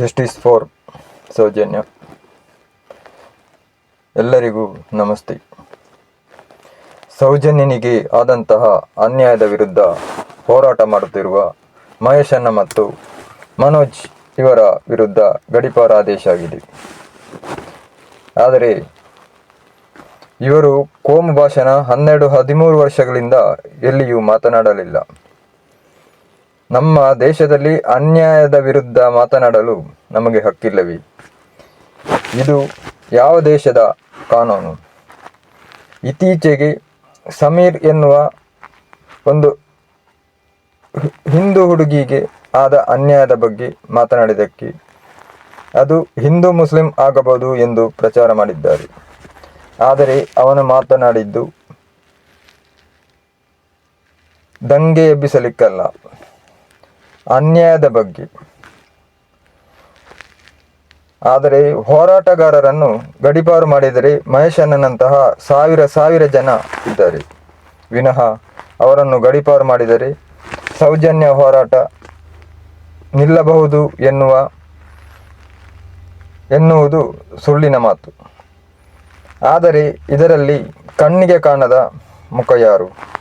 Justice for Soujanya ಎಲ್ಲರಿಗೂ ನಮಸ್ತೆ. ಸೌಜನ್ಯನಿಗೆ ಆದಂತಹ ಅನ್ಯಾಯದ ವಿರುದ್ಧ ಹೋರಾಟ ಮಾಡುತ್ತಿರುವ ಮಹೇಶಣ್ಣ ಮತ್ತು ಮನೋಜ್ ಇವರ ವಿರುದ್ಧ ಗಡಿಪಾರ ಆದೇಶ ಆಗಿದೆ. ಆದರೆ ಇವರು ಕೋಮು ಭಾಷಣ ಹನ್ನೆರಡು ಹದಿಮೂರು ವರ್ಷಗಳಿಂದ ಎಲ್ಲಿಯೂ ಮಾತನಾಡಲಿಲ್ಲ. ನಮ್ಮ ದೇಶದಲ್ಲಿ ಅನ್ಯಾಯದ ವಿರುದ್ಧ ಮಾತನಾಡಲು ನಮಗೆ ಹಕ್ಕಿಲ್ಲವೇ? ಇದು ಯಾವ ದೇಶದ ಕಾನೂನು? ಇತ್ತೀಚೆಗೆ ಸಮೀರ್ ಎನ್ನುವ ಒಂದು ಹಿಂದೂ ಹುಡುಗಿಗೆ ಆದ ಅನ್ಯಾಯದ ಬಗ್ಗೆ ಮಾತನಾಡಿದ್ದಕ್ಕೆ ಅದು ಹಿಂದೂ ಮುಸ್ಲಿಂ ಆಗಬಹುದು ಎಂದು ಪ್ರಚಾರ ಮಾಡಿದ್ದಾರೆ. ಆದರೆ ಅವನು ಮಾತನಾಡಿದ್ದು ದಂಗೆ ಎಬ್ಬಿಸಲಿಕ್ಕಲ್ಲ. ಅನ್ಯಾಯದ ಬಗ್ಗೆ. ಆದರೆ ಹೋರಾಟಗಾರರನ್ನು ಗಡಿಪಾರು ಮಾಡಿದರೆ ಮಹೇಶಣ್ಣನಂತಹ ಸಾವಿರ ಸಾವಿರ ಜನ ಇದ್ದಾರೆ. ವಿನಃ ಅವರನ್ನು ಗಡಿಪಾರು ಮಾಡಿದರೆ ಸೌಜನ್ಯ ಹೋರಾಟ ನಿಲ್ಲಬಹುದು ಎನ್ನುವ, ಎನ್ನುವುದು ಸುಳ್ಳಿನ ಮಾತು. ಆದರೆ ಇದರಲ್ಲಿ ಕಣ್ಣಿಗೆ ಕಾಣದ ಮುಖ ಯಾರು?